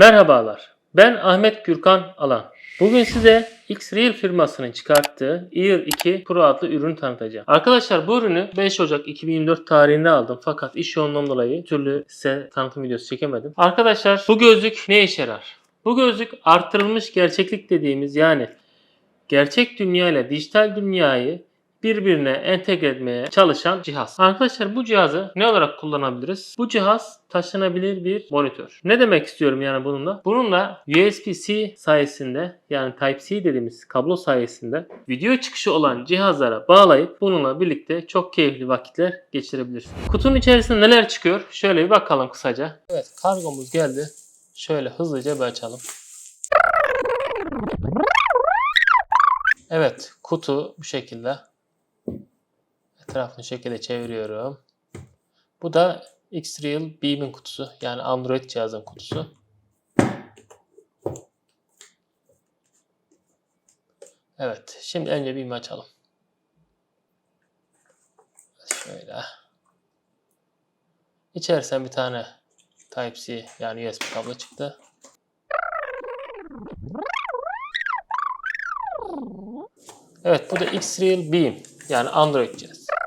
Merhabalar, ben Ahmet Gürkan Alan. Bugün size X-Real firmasının çıkarttığı Ear 2 Pro adlı ürünü tanıtacağım. Arkadaşlar bu ürünü 5 Ocak 2024 tarihinde aldım fakat iş yoğunluğum dolayı türlü size tanıtım videosu çekemedim. Arkadaşlar bu gözlük ne işe yarar? Bu gözlük artırılmış gerçeklik dediğimiz yani gerçek dünya ile dijital dünyayı birbirine entegre etmeye çalışan cihaz. Arkadaşlar bu cihazı ne olarak kullanabiliriz? Bu cihaz taşınabilir bir monitör. Ne demek istiyorum yani bununla? Bununla USB-C sayesinde yani Type-C dediğimiz kablo sayesinde video çıkışı olan cihazlara bağlayıp bununla birlikte çok keyifli vakitler geçirebilirsiniz. Kutunun içerisinde neler çıkıyor? Şöyle bir bakalım kısaca. Evet kargomuz geldi. Şöyle hızlıca bir açalım. Evet kutu bu şekilde. Etrafını şekilde çeviriyorum. Bu da X-Real Beam'in kutusu. Yani Android cihazın kutusu. Evet. Şimdi önce Beam'i açalım. Şöyle. İçerisinden bir tane Type-C yani USB kablo çıktı. Evet bu da X-Real Beam yani Android cihaz.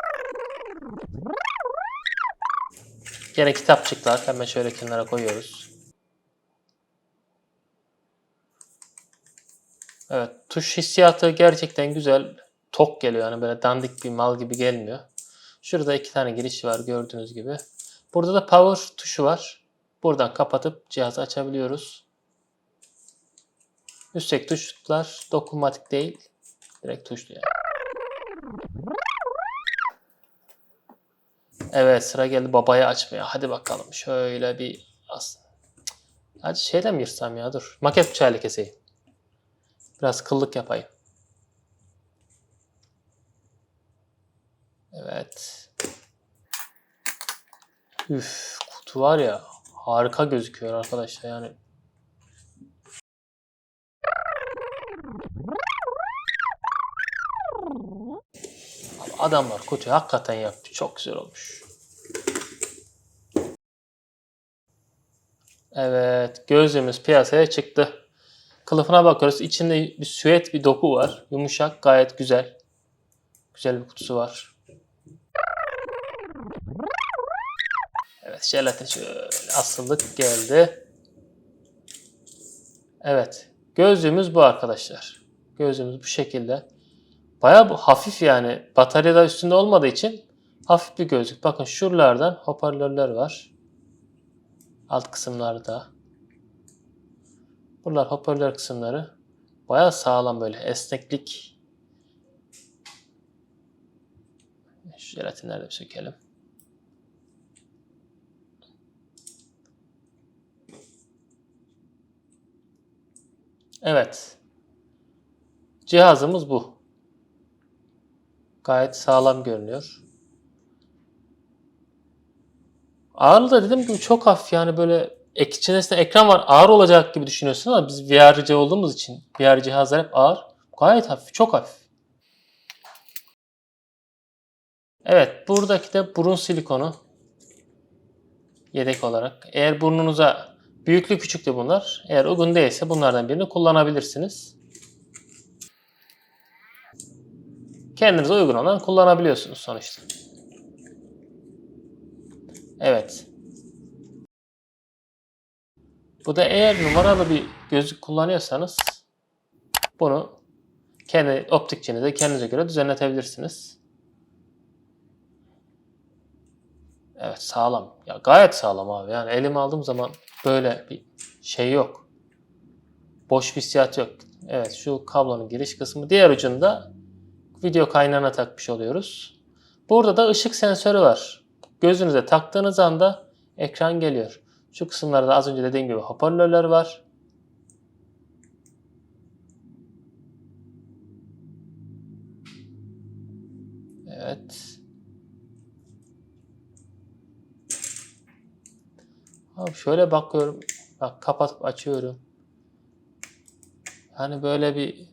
Gene kitapçıklar hemen şöyle kenara koyuyoruz. Evet tuş hissiyatı gerçekten güzel. Tok geliyor yani böyle dandik bir mal gibi gelmiyor. Şurada iki tane giriş var gördüğünüz gibi. Burada da power tuşu var. Buradan kapatıp cihazı açabiliyoruz. Üstteki tuşlar dokunmatik değil. Direkt tuşlu yani. Evet sıra geldi babayı açmaya. Hadi bakalım şöyle bir as. Hadi şeyden mi yırtsam ya dur. Maket bıçağıyla keseyim. Biraz kıllık yapayım. Evet. Üf kutu var ya harika gözüküyor arkadaşlar yani. Adamlar kutuyu hakikaten yaptı. Çok güzel olmuş. Evet, gözlüğümüz piyasaya çıktı. Kılıfına bakıyoruz. İçinde bir süet bir doku var. Yumuşak, gayet güzel. Güzel bir kutusu var. Evet, jelatin şöyle asıllık geldi. Evet, gözlüğümüz bu arkadaşlar. Gözlüğümüz bu şekilde. Bayağı bu hafif yani. Bataryada üstünde olmadığı için hafif bir gözlük. Bakın şuralardan hoparlörler var. Alt kısımlarda. Buralar hoparlör kısımları. Bayağı sağlam böyle esneklik. Şu jelatinleri de sökelim. Evet. Cihazımız bu. Gayet sağlam görünüyor. Ağırlığı da dediğim gibi çok hafif yani böyle ek, içerisinde ekran var ağır olacak gibi düşünüyorsun ama biz VR'cı olduğumuz için VR cihazlar hep ağır. Gayet hafif, çok hafif. Evet, buradaki de burun silikonu yedek olarak. Eğer burnunuza büyüklü küçüklü bunlar. Eğer uygun değilse bunlardan birini kullanabilirsiniz. Kendinize uygun olan kullanabiliyorsunuz sonuçta. Evet. Bu da eğer numaralı bir gözlük kullanıyorsanız bunu kendi optikçinize kendinize göre düzenletebilirsiniz. Evet sağlam. Ya gayet sağlam abi. Yani elime aldığım zaman böyle bir şey yok. Boş bir hissiyat yok. Evet şu kablonun giriş kısmı. Diğer ucunda video kaynağına takmış oluyoruz. Burada da ışık sensörü var. Gözünüze taktığınız anda ekran geliyor. Şu kısımlarda az önce dediğim gibi hoparlörler var. Evet. Abi şöyle bakıyorum. Bak kapatıp açıyorum. Hani böyle bir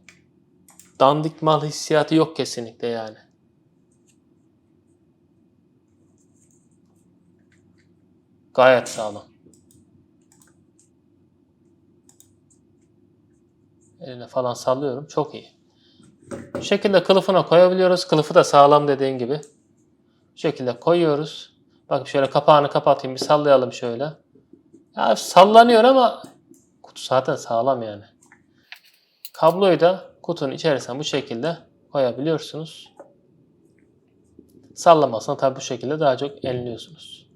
dandik mal hissiyatı yok kesinlikle yani. Gayet sağlam. Eline falan sallıyorum. Çok iyi. Bu şekilde kılıfına koyabiliyoruz. Kılıfı da sağlam dediğin gibi. Bu şekilde koyuyoruz. Bak şöyle kapağını kapatayım. Bir sallayalım şöyle. Ya sallanıyor ama kutu zaten sağlam yani. Kabloyu da kutunun içerisine bu şekilde koyabiliyorsunuz. Sallamasına tabi bu şekilde daha çok enliyorsunuz.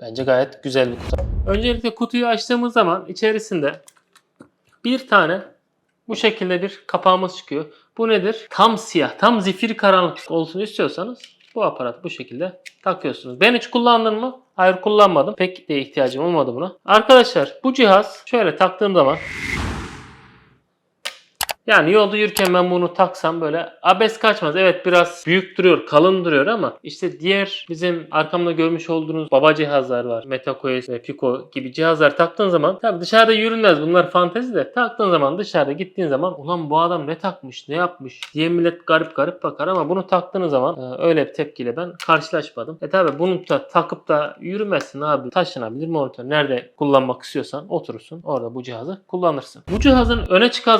Bence gayet güzel bir kutu. Öncelikle kutuyu açtığımız zaman içerisinde bir tane bu şekilde bir kapağımız çıkıyor. Bu nedir? Tam siyah, tam zifiri karanlık olsun istiyorsanız bu aparatı bu şekilde takıyorsunuz. Ben hiç kullandın mı? Hayır kullanmadım. Pek de ihtiyacım olmadı buna. Arkadaşlar bu cihaz şöyle taktığım zaman yani yolda yürürken ben bunu taksam böyle abes kaçmaz. Evet biraz büyük duruyor, kalın duruyor ama işte diğer bizim arkamda görmüş olduğunuz baba cihazlar var. MetaQuest ve Pico gibi cihazlar taktığın zaman tabii dışarıda yürünmez bunlar fantezi de taktığın zaman dışarıda gittiğin zaman ulan bu adam ne takmış ne yapmış diye millet garip garip bakar ama bunu taktığınız zaman e, öyle bir tepkiyle ben karşılaşmadım. E tabi bunu da takıp da yürümezsin abi taşınabilir monitör. Nerede kullanmak istiyorsan oturursun orada bu cihazı kullanırsın. Bu cihazın öne çıkan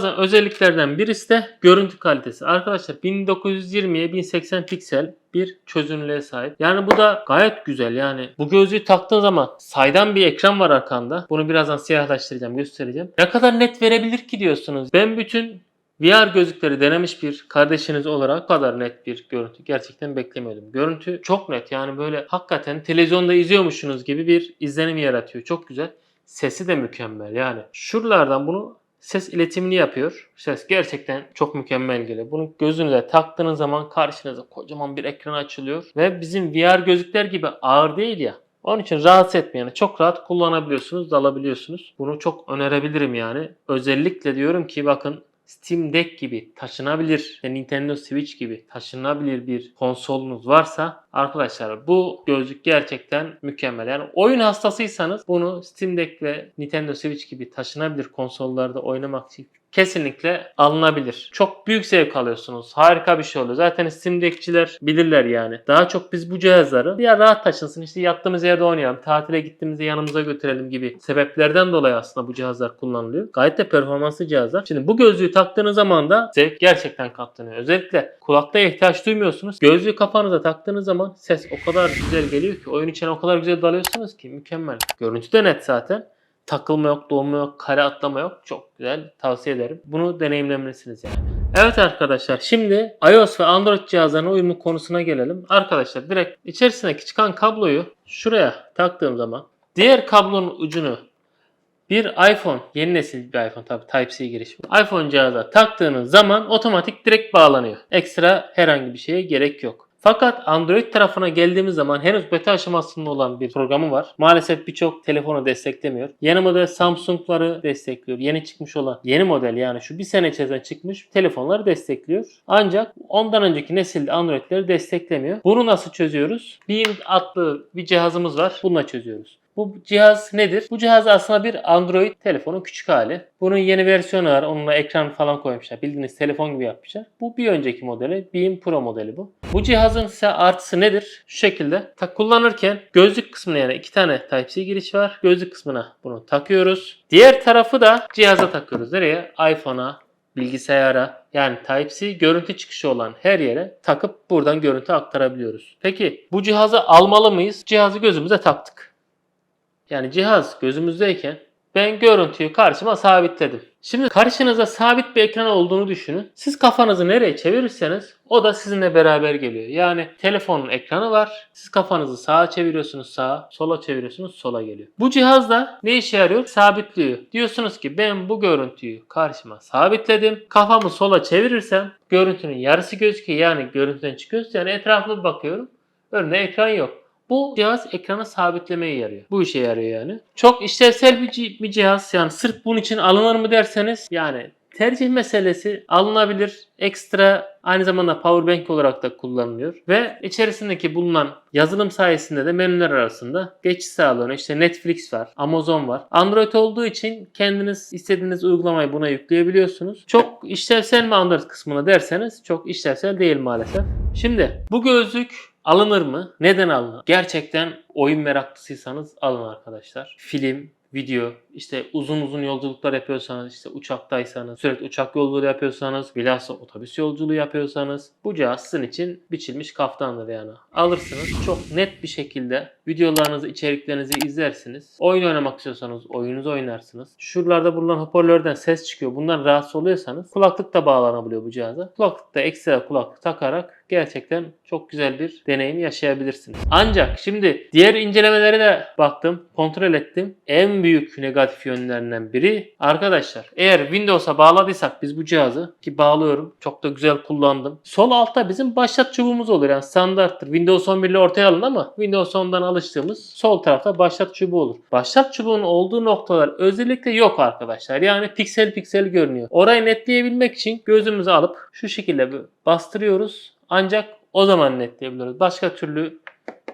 özelliklerden birisi de görüntü kalitesi. Arkadaşlar 1920'ye 1080 piksel bir çözünürlüğe sahip. Yani bu da gayet güzel. Yani bu gözlüğü taktığın zaman saydam bir ekran var arkanda. Bunu birazdan siyahlaştıracağım, göstereceğim. Ne kadar net verebilir ki diyorsunuz. Ben bütün VR gözlükleri denemiş bir kardeşiniz olarak bu kadar net bir görüntü gerçekten beklemiyordum. Görüntü çok net yani böyle hakikaten televizyonda izliyormuşsunuz gibi bir izlenim yaratıyor. Çok güzel. Sesi de mükemmel yani. Şuralardan bunu ses iletimini yapıyor. Ses gerçekten çok mükemmel geliyor. Bunu gözünüze taktığınız zaman karşınıza kocaman bir ekran açılıyor. Ve bizim VR gözlükler gibi ağır değil ya. Onun için rahatsız etmeyen çok rahat kullanabiliyorsunuz, dalabiliyorsunuz. Bunu çok önerebilirim yani. Özellikle diyorum ki bakın Steam Deck gibi taşınabilir, Nintendo Switch gibi taşınabilir bir konsolunuz varsa arkadaşlar bu gözlük gerçekten mükemmel. Yani oyun hastasıysanız bunu Steam Deck ve Nintendo Switch gibi taşınabilir konsollarda oynamak için kesinlikle alınabilir. Çok büyük zevk alıyorsunuz. Harika bir şey oluyor. Zaten Steam Deck'çiler bilirler yani. Daha çok biz bu cihazları ya rahat taşınsın işte yattığımız yerde oynayalım, tatile gittiğimizde yanımıza götürelim gibi sebeplerden dolayı aslında bu cihazlar kullanılıyor. Gayet de performanslı cihazlar. Şimdi bu gözlüğü taktığınız zaman da zevk gerçekten katlanıyor. Özellikle kulakta ihtiyaç duymuyorsunuz. Gözlüğü kafanıza taktığınız zaman ses o kadar güzel geliyor ki oyun içine o kadar güzel dalıyorsunuz ki mükemmel. Görüntü de net zaten takılma yok, donma yok, kare atlama yok. Çok güzel. Tavsiye ederim. Bunu deneyimlemelisiniz yani. Evet arkadaşlar şimdi iOS ve Android cihazlarına uyumlu konusuna gelelim. Arkadaşlar direkt içerisindeki çıkan kabloyu şuraya taktığım zaman diğer kablonun ucunu bir iPhone, yeni nesil bir iPhone tabi Type-C giriş. iPhone cihaza taktığınız zaman otomatik direkt bağlanıyor. Ekstra herhangi bir şeye gerek yok. Fakat Android tarafına geldiğimiz zaman henüz beta aşamasında olan bir programı var. Maalesef birçok telefonu desteklemiyor. Yeni model Samsung'ları destekliyor. Yeni çıkmış olan yeni model yani şu bir sene içerisinde çıkmış telefonları destekliyor. Ancak ondan önceki nesilde Android'leri desteklemiyor. Bunu nasıl çözüyoruz? Beam adlı bir cihazımız var. Bununla çözüyoruz. Bu cihaz nedir? Bu cihaz aslında bir Android telefonun küçük hali. Bunun yeni versiyonu var. Onunla ekran falan koymuşlar. Bildiğiniz telefon gibi yapmışlar. Bu bir önceki modeli. Beam Pro modeli bu. Bu cihazın ise artısı nedir? Şu şekilde. Tak kullanırken gözlük kısmına yani iki tane Type-C giriş var. Gözlük kısmına bunu takıyoruz. Diğer tarafı da cihaza takıyoruz. Nereye? iPhone'a, bilgisayara yani Type-C görüntü çıkışı olan her yere takıp buradan görüntü aktarabiliyoruz. Peki bu cihazı almalı mıyız? Cihazı gözümüze taktık. Yani cihaz gözümüzdeyken ben görüntüyü karşıma sabitledim. Şimdi karşınızda sabit bir ekran olduğunu düşünün. Siz kafanızı nereye çevirirseniz o da sizinle beraber geliyor. Yani telefonun ekranı var. Siz kafanızı sağa çeviriyorsunuz sağa, sola çeviriyorsunuz sola geliyor. Bu cihazda ne işe yarıyor? Sabitliyor. Diyorsunuz ki ben bu görüntüyü karşıma sabitledim. Kafamı sola çevirirsem görüntünün yarısı gözüküyor. Yani görüntüden çıkıyorsa yani bir bakıyorum. Önümde ekran yok. Bu cihaz ekranı sabitlemeye yarıyor. Bu işe yarıyor yani. Çok işlevsel bir, bir cihaz. Yani sırf bunun için alınır mı derseniz yani tercih meselesi alınabilir. Ekstra aynı zamanda powerbank olarak da kullanılıyor. Ve içerisindeki bulunan yazılım sayesinde de menüler arasında geçiş sağlanıyor. İşte Netflix var, Amazon var. Android olduğu için kendiniz istediğiniz uygulamayı buna yükleyebiliyorsunuz. Çok işlevsel mi Android kısmına derseniz çok işlevsel değil maalesef. Şimdi bu gözlük alınır mı? Neden alınır? Gerçekten oyun meraklısıysanız alın arkadaşlar. Film, video işte uzun uzun yolculuklar yapıyorsanız, işte uçaktaysanız, sürekli uçak yolculuğu yapıyorsanız, bilhassa otobüs yolculuğu yapıyorsanız bu cihaz sizin için biçilmiş kaftandır yani. Alırsınız çok net bir şekilde videolarınızı, içeriklerinizi izlersiniz. Oyun oynamak istiyorsanız oyununuzu oynarsınız. Şuralarda bulunan hoparlörden ses çıkıyor. Bundan rahatsız oluyorsanız kulaklık da bağlanabiliyor bu cihaza. Kulaklıkta ekstra kulaklık takarak gerçekten çok güzel bir deneyim yaşayabilirsiniz. Ancak şimdi diğer incelemelere de baktım, kontrol ettim. En büyük negatif yönlerinden biri arkadaşlar eğer Windows'a bağladıysak biz bu cihazı ki bağlıyorum çok da güzel kullandım. Sol altta bizim başlat çubuğumuz olur yani standarttır. Windows 11 ile ortaya alın ama Windows 10'dan alıştığımız sol tarafta başlat çubuğu olur. Başlat çubuğunun olduğu noktalar özellikle yok arkadaşlar. Yani piksel piksel görünüyor. Orayı netleyebilmek için gözümüzü alıp şu şekilde bastırıyoruz. Ancak o zaman netleyebiliyoruz. Başka türlü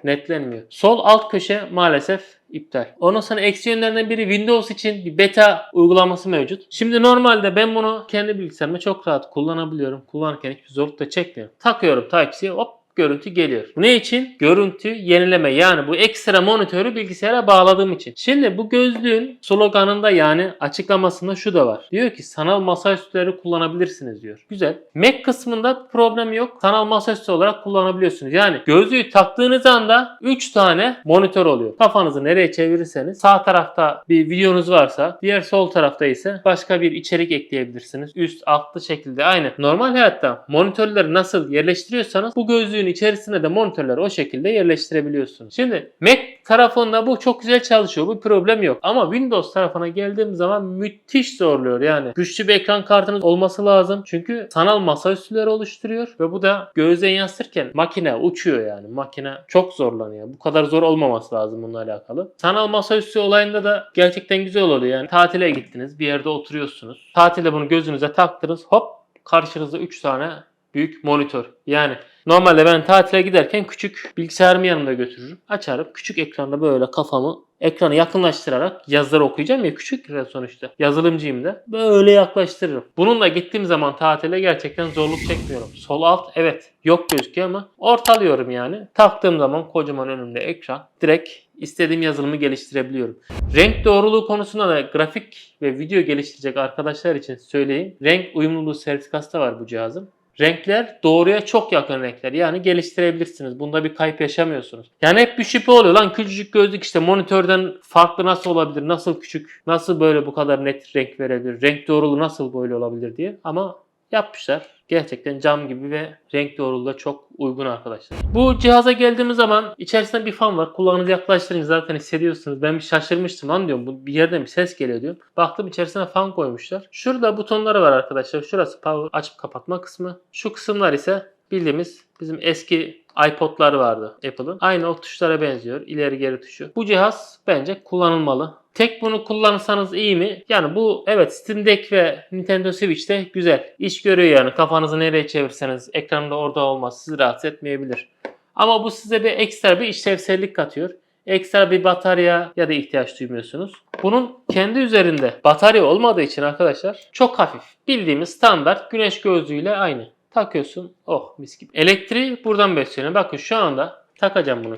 netlenmiyor. Sol alt köşe maalesef iptal. Ondan sonra eksi yönlerinden biri Windows için bir beta uygulaması mevcut. Şimdi normalde ben bunu kendi bilgisayarımda çok rahat kullanabiliyorum. Kullanırken hiçbir zorluk da çekmiyorum. Takıyorum Type-C'ye hop görüntü geliyor. Bu ne için? Görüntü yenileme. Yani bu ekstra monitörü bilgisayara bağladığım için. Şimdi bu gözlüğün sloganında yani açıklamasında şu da var. Diyor ki sanal masaüstüleri kullanabilirsiniz diyor. Güzel. Mac kısmında problem yok. Sanal masaüstü olarak kullanabiliyorsunuz. Yani gözlüğü taktığınız anda 3 tane monitör oluyor. Kafanızı nereye çevirirseniz sağ tarafta bir videonuz varsa diğer sol tarafta ise başka bir içerik ekleyebilirsiniz. Üst altlı şekilde aynı. Normal hayatta monitörleri nasıl yerleştiriyorsanız bu gözlüğün içerisine de monitörleri o şekilde yerleştirebiliyorsunuz. Şimdi Mac tarafında bu çok güzel çalışıyor. Bu problem yok. Ama Windows tarafına geldiğim zaman müthiş zorluyor. Yani güçlü bir ekran kartınız olması lazım. Çünkü sanal masaüstüleri oluşturuyor ve bu da gözden yansırken makine uçuyor yani. Makine çok zorlanıyor. Bu kadar zor olmaması lazım bununla alakalı. Sanal masaüstü olayında da gerçekten güzel oluyor. Yani tatile gittiniz, bir yerde oturuyorsunuz. Tatilde bunu gözünüze taktınız. Hop karşınızda 3 tane büyük monitör. Yani normalde ben tatile giderken küçük bilgisayarımı yanımda götürürüm. Açarım. Küçük ekranda böyle kafamı ekranı yakınlaştırarak yazıları okuyacağım ya küçük ekran sonuçta. Yazılımcıyım da. Böyle yaklaştırırım. Bununla gittiğim zaman tatile gerçekten zorluk çekmiyorum. Sol alt evet yok gözüküyor ama ortalıyorum yani. Taktığım zaman kocaman önümde ekran. Direkt istediğim yazılımı geliştirebiliyorum. Renk doğruluğu konusunda da grafik ve video geliştirecek arkadaşlar için söyleyeyim. Renk uyumluluğu sertifikası da var bu cihazın. Renkler doğruya çok yakın renkler. Yani geliştirebilirsiniz. Bunda bir kayıp yaşamıyorsunuz. Yani hep bir şüphe oluyor. Lan küçücük gözlük işte monitörden farklı nasıl olabilir? Nasıl küçük? Nasıl böyle bu kadar net renk verebilir? Renk doğruluğu nasıl böyle olabilir diye. Ama yapmışlar. Gerçekten cam gibi ve renk doğruluğu da çok uygun arkadaşlar. Bu cihaza geldiğimiz zaman içerisinde bir fan var. Kulağınızı yaklaştırınca zaten hissediyorsunuz. Ben bir şaşırmıştım lan diyorum. Bu bir yerden bir ses geliyor diyorum. Baktım içerisine fan koymuşlar. Şurada butonları var arkadaşlar. Şurası power açıp kapatma kısmı. Şu kısımlar ise bildiğimiz bizim eski iPod'lar vardı Apple'ın. Aynı o tuşlara benziyor. İleri geri tuşu. Bu cihaz bence kullanılmalı. Tek bunu kullanırsanız iyi mi? Yani bu evet Steam Deck ve Nintendo Switch'te güzel. İş görüyor yani. Kafanızı nereye çevirseniz ekranda orada olmaz. Sizi rahatsız etmeyebilir. Ama bu size bir ekstra bir işlevsellik katıyor. Ekstra bir batarya ya da ihtiyaç duymuyorsunuz. Bunun kendi üzerinde batarya olmadığı için arkadaşlar çok hafif. Bildiğimiz standart güneş gözlüğüyle aynı. Takıyorsun. Oh mis gibi. Elektriği buradan besleniyor. Bakın şu anda takacağım bunu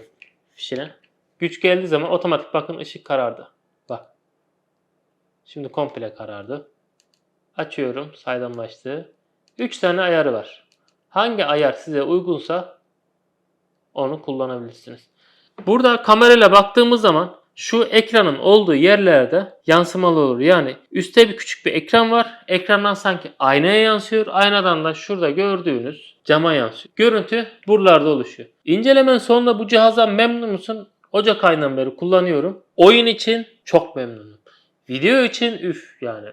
fişine. Güç geldiği zaman otomatik bakın ışık karardı. Şimdi komple karardı. Açıyorum saydamlaştı. 3 tane ayarı var. Hangi ayar size uygunsa onu kullanabilirsiniz. Burada kamerayla baktığımız zaman şu ekranın olduğu yerlerde yansımalı olur. Yani üstte bir küçük bir ekran var. Ekrandan sanki aynaya yansıyor. Aynadan da şurada gördüğünüz cama yansıyor. Görüntü buralarda oluşuyor. İncelemenin sonunda bu cihazdan memnun musun? Ocak ayından beri kullanıyorum. Oyun için çok memnunum. Video için üf yani.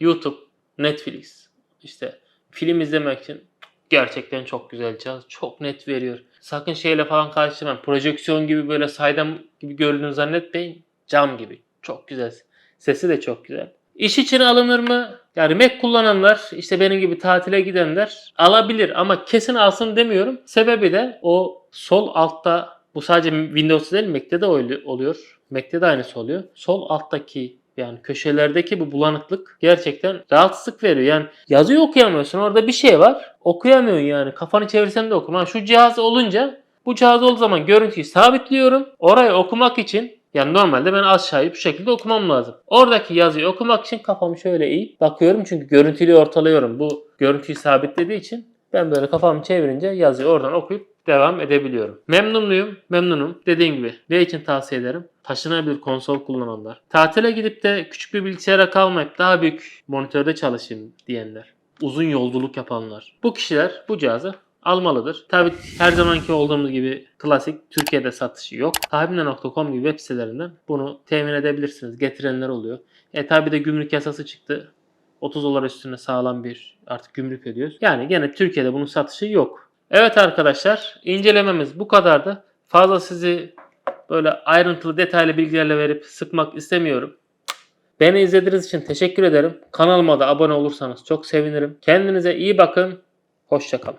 YouTube, Netflix, işte film izlemek için gerçekten çok güzel cihaz. Çok net veriyor. Sakın şeyle falan karıştırmayın. Projeksiyon gibi böyle saydam gibi gördüğünü zannetmeyin. Cam gibi. Çok güzel. Sesi de çok güzel. İş için alınır mı? Yani Mac kullananlar, işte benim gibi tatile gidenler alabilir ama kesin alsın demiyorum. Sebebi de o sol altta bu sadece Windows değil Mac'te de oluyor. Mac'te de aynısı oluyor. Sol alttaki yani köşelerdeki bu bulanıklık gerçekten rahatsızlık veriyor. Yani yazıyı okuyamıyorsun. Orada bir şey var. Okuyamıyorsun yani. Kafanı çevirsen de okuma. Şu cihaz olunca bu cihaz olduğu zaman görüntüyü sabitliyorum. Orayı okumak için Yani normalde ben aşağıyı bu şekilde okumam lazım. Oradaki yazıyı okumak için kafamı şöyle eğip bakıyorum çünkü görüntülü ortalıyorum. Bu görüntüyü sabitlediği için ben böyle kafamı çevirince yazıyı oradan okuyup devam edebiliyorum. Memnun muyum? Memnunum. Dediğim gibi ne için tavsiye ederim? Taşınabilir konsol kullananlar. Tatile gidip de küçük bir bilgisayara kalmayıp daha büyük monitörde çalışayım diyenler. Uzun yolculuk yapanlar. Bu kişiler bu cihazı almalıdır. Tabi her zamanki olduğumuz gibi klasik Türkiye'de satışı yok. Tahmine.com gibi web sitelerinden bunu temin edebilirsiniz. Getirenler oluyor. E tabi de gümrük yasası çıktı. 30 dolar üstüne sağlam bir artık gümrük ödüyoruz. Yani gene Türkiye'de bunun satışı yok. Evet arkadaşlar incelememiz bu kadardı. Fazla sizi böyle ayrıntılı detaylı bilgilerle verip sıkmak istemiyorum. Beni izlediğiniz için teşekkür ederim. Kanalıma da abone olursanız çok sevinirim. Kendinize iyi bakın. Hoşçakalın.